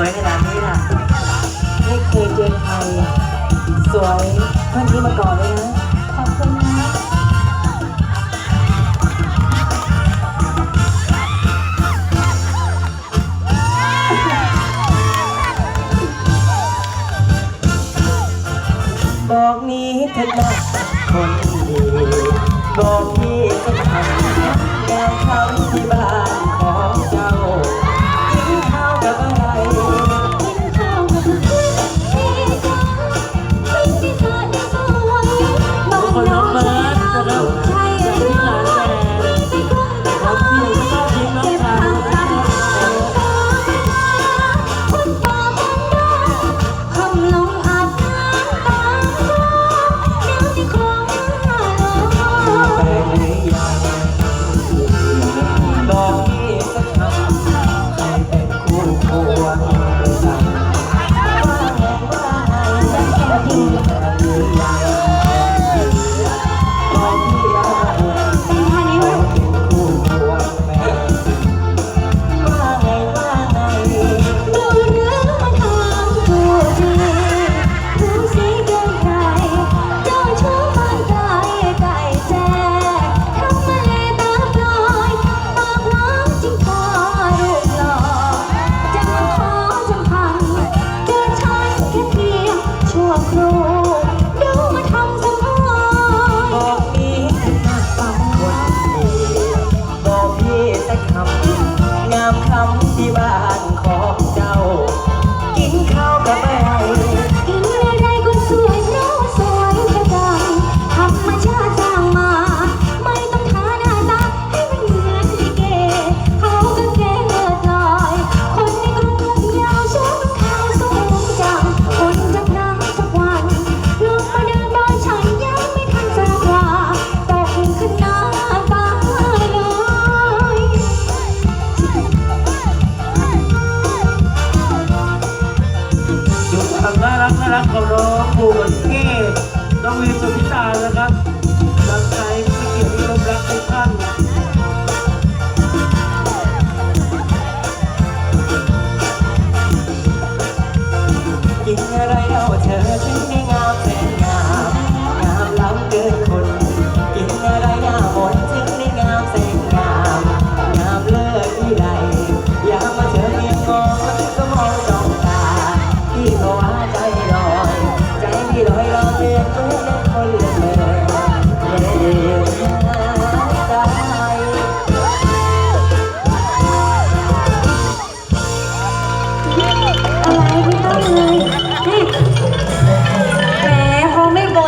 สวยขนาดนี้ล่ะไม่เคยเจอไทยสวยเท่านี้มาก่อนเลยนะ ขอบคุณนะ บอกนี้เธอดนคนดีบอกนี้ นะครับกับน้องบูนเก้ต้องมีสุพิตานะครับรักใครไม่เกี่ยวนิยมรักทุกท่านกินอะไร แม่ต้องไม่บอน